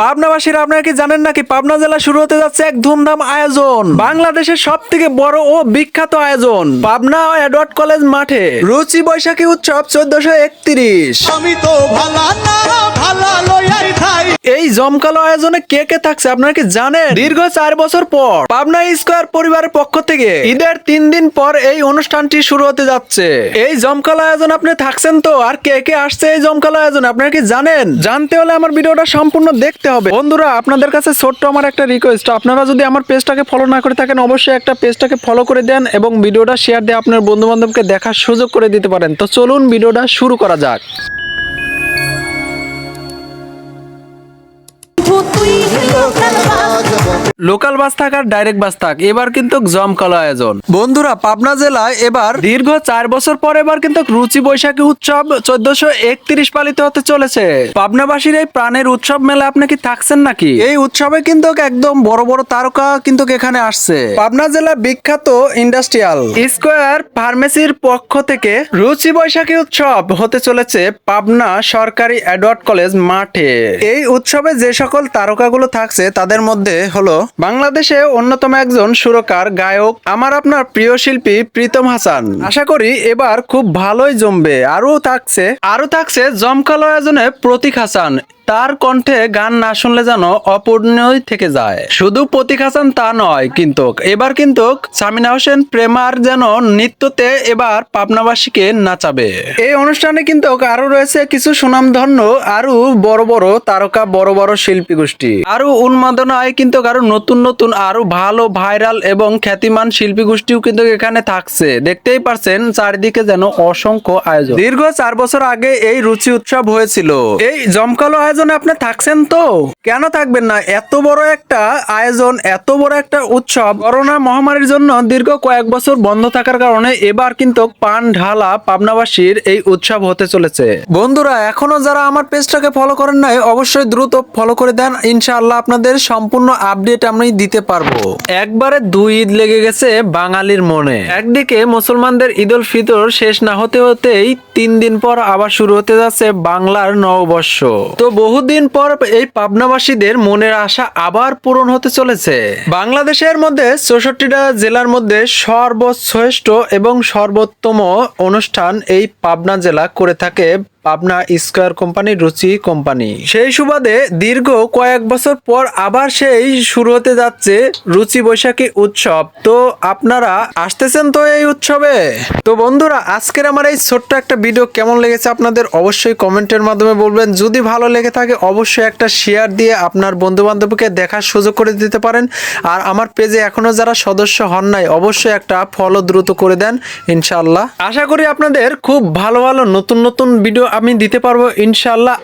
পাবনাবাসীরা আপনারা কি জানেন নাকি? পাবনা জেলা শুরু হতে যাচ্ছে এক ধুমধাম আয়োজন। বাংলাদেশের সব থেকে বড় ও বিখ্যাত আয়োজন, পাবনা এডওয়ার্ড কলেজ মাঠে। রুচি বৈশাখী উৎসব চোদ্দশো একত্রিশ। আমি তো ভালা না, ভালা লইয়াই এই জমকালো আয়োজনে কে কে থাকছে আপনারা কি জানেন? দীর্ঘ চার বছর পর পাবনা স্কোয়ার পরিবারের পক্ষ থেকে ঈদের তিন দিন পর এই অনুষ্ঠানটি শুরু হতে যাচ্ছে। এই জমকালো আয়োজন আপনি থাকছেন তো? আর কে কে আসছে এই জমকালো আয়োজন, আপনারা কি জানেন? জানতে হলে আমার ভিডিওটা সম্পূর্ণ দেখতে হবে। বন্ধুরা, আপনাদের কাছে ছোট্ট আমার একটা রিকোয়েস্ট আপনারা যদি আমার পেজটাকে ফলো না করে থাকেন, অবশ্যই একটা পেজটাকে ফলো করে দেন এবং ভিডিওটা শেয়ার দিয়ে আপনার বন্ধু বান্ধবকে দেখার সুযোগ করে দিতে পারেন। তো চলুন ভিডিওটা শুরু করা যাক। লোকাল বাস থাক আর ডাইরেক্ট বাস থাক এবার কিন্তু জমকালো আয়োজন। বন্ধুরা পাবনা জেলায় এবার দীর্ঘ চার বছর পর এবার কিন্তু রুচি বৈশাখী উৎসব চোদ্দশো একত্রিশ পালিত হতে চলেছে। পাবনাবাসীর এই প্রাণের উৎসব মেলা আপনি কি থাকছেন নাকি? এই উৎসবে কিন্তু একদম বড় বড় তারকা কিন্তু এখানে আসছে। পাবনা জেলা বিখ্যাত ইন্ডাস্ট্রিয়াল স্কোয়ার ফার্মেসির পক্ষ থেকে রুচি বৈশাখী উৎসব হতে চলেছে পাবনা সরকারি অ্যাডওয়ার্ড কলেজ মাঠে। এই উৎসবে যে সকল তারকাগুলো থাকছে তাদের মধ্যে হলো বাংলাদেশে অন্যতম একজন সুরকার, গায়ক, আমার আপনার প্রিয় শিল্পী প্রীতম হাসান। আশা করি এবার খুব ভালোই জমবে। আরও থাকছে আরও থাকছে জমকালো আয়োজনে প্রতীক হাসান। তার কণ্ঠে গান না শুনলে যেন অপূর্ণই থেকে যায়। শুধু প্রতীক হাসান তা নয়, কিন্তু এবার কিন্তু সামিনা হোসেন প্রেমার যেন নৃত্যতে এবার পাবনাবাসীকে নাচাবে। এই অনুষ্ঠানে কিন্তু আরও রয়েছে কিছু সুনামধন্য আরও বড় বড় তারকা, বড় বড় শিল্পী গোষ্ঠী। আরও উন্মাদনায় কিন্তু আরও নতুন নতুন আরও ভালো, ভাইরাল এবং খ্যাতিমান শিল্পী গোষ্ঠীও কিন্তু এখানে থাকছে। দেখতেই পারছেন চারিদিকে যেন অসংখ্য আয়োজন। দীর্ঘ চার বছর আগে এই রুচি উৎসব হয়েছিল। এই জমকালো আয়োজনে আপনি থাকছেন তো? কেন থাকবেন না? এত বড় একটা আয়োজন, এত বড় একটা উৎসব করোনা মহামারীর জন্য দীর্ঘ কয়েক বছর বন্ধ থাকার কারণে এবার কিন্তু পান ঢালা পাবনাবাসীর এই উৎসব হতে চলেছে। বন্ধুরা, এখনও যারা আমার পেজটাকে ফলো করেন নাই, অবশ্যই দ্রুত ফলো করে দেন। ইনশাআল্লাহ আপনাদের সম্পূর্ণ আপডেট আমি দিতে পারব। একবারে দুই ঈদ লেগে গেছে বাঙালির মনে। একদিকে মুসলমানদের ঈদ উল ফিতর শেষ না হতে হতেই তিন দিন পর আবার শুরু হতে যাচ্ছে বাংলার নববর্ষ। তো বহুদিন পর এই পাবনাবাসীদের মনের আশা আবার পূরণ হতে চলেছে। বাংলাদেশের মধ্যে চৌষট্টিটা জেলার মধ্যে সর্বশ্রেষ্ঠ এবং সর্বোত্তম অনুষ্ঠান এই পাবনা জেলা করে থাকে Pabna square company, Ruchi company. সেই সুবাদে দীর্ঘ কয়েক বছর পর আবার সেই শুরু হতে যাচ্ছে রুচি বৈশাখী উৎসব। তো আপনারা আসতেছেন তো এই উৎসবে? তো বন্ধুরা, আজকের আমার এই ছোট্ট একটা ভিডিও কেমন লেগেছে আপনাদের অবশ্যই কমেন্টের মাধ্যমে বলবেন। যদি ভালো লেগে থাকে, অবশ্যই একটা শেয়ার দিয়ে আপনার বন্ধু বান্ধবকে দেখার সুযোগ করে দিতে পারেন। আর আমার পেজে এখনও যারা সদস্য হন নাই, অবশ্যই একটা ফলো দ্রুত করে দেন ইনশাল্লাহ আশা করি আপনাদের খুব ভালো ভালো নতুন নতুন ভিডিও আমি দিতে পারব ইনশাল্লাহ